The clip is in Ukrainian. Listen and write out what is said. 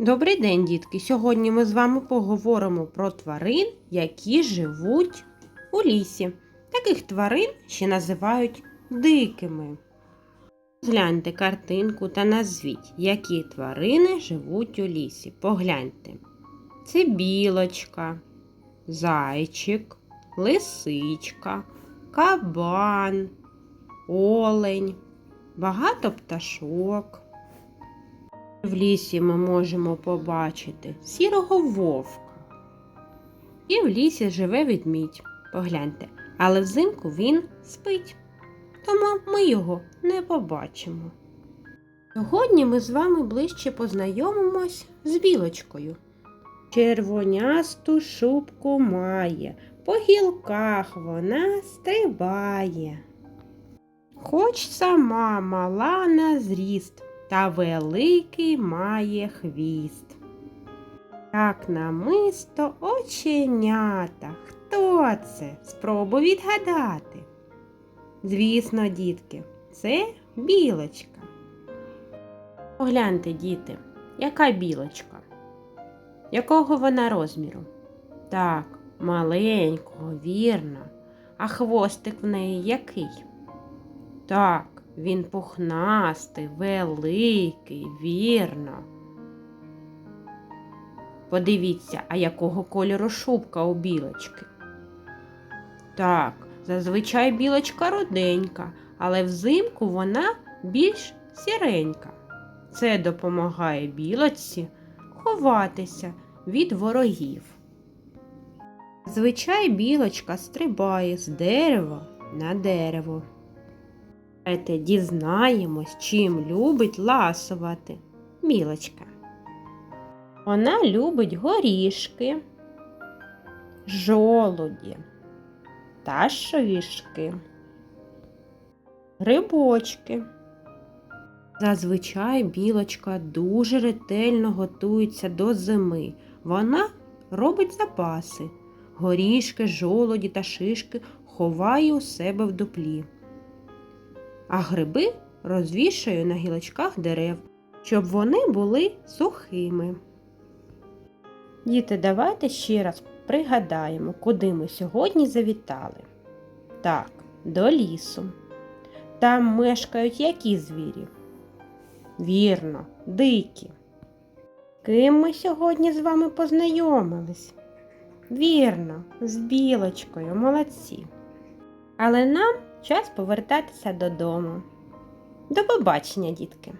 Добрий день, дітки! Сьогодні ми з вами поговоримо про тварин, які живуть у лісі. Таких тварин ще називають дикими. Згляньте картинку та назвіть, які тварини живуть у лісі. Погляньте. Це білочка, зайчик, лисичка, кабан, олень, багато пташок. В лісі ми можемо побачити сірого вовка. І в лісі живе ведмідь. Погляньте, але взимку він спить, тому ми його не побачимо. Сьогодні ми з вами ближче познайомимось з білочкою. Червонясту шубку має, по гілках вона стрибає. Хоч сама мала на зріст, та великий має хвіст. Так намисто оченята. Хто це? Спробуй відгадати. Звісно, дітки, це білочка. Погляньте, діти, яка білочка? Якого вона розміру? Так, маленького, вірно. А хвостик в неї який? Так, він пухнастий, великий, вірно. Подивіться, а якого кольору шубка у білочки? Так, зазвичай білочка руденька, але взимку вона більш сіренька. Це допомагає білочці ховатися від ворогів. Зазвичай білочка стрибає з дерева на дерево. Давайте дізнаємось, чим любить ласувати білочка. Вона любить горішки, жолуді та шишки, грибочки. Зазвичай білочка дуже ретельно готується до зими. Вона робить запаси. Горішки, жолоді та шишки ховає у себе в дуплі а гриби розвішаю на гілочках дерев, щоб вони були сухими. Діти, давайте ще раз пригадаємо, куди ми сьогодні завітали. Так, до лісу. Там мешкають які звірі? Вірно, дикі. Ким ми сьогодні з вами познайомились? Вірно, з білочкою, молодці. Але нам час повертатися додому. До побачення, дітки!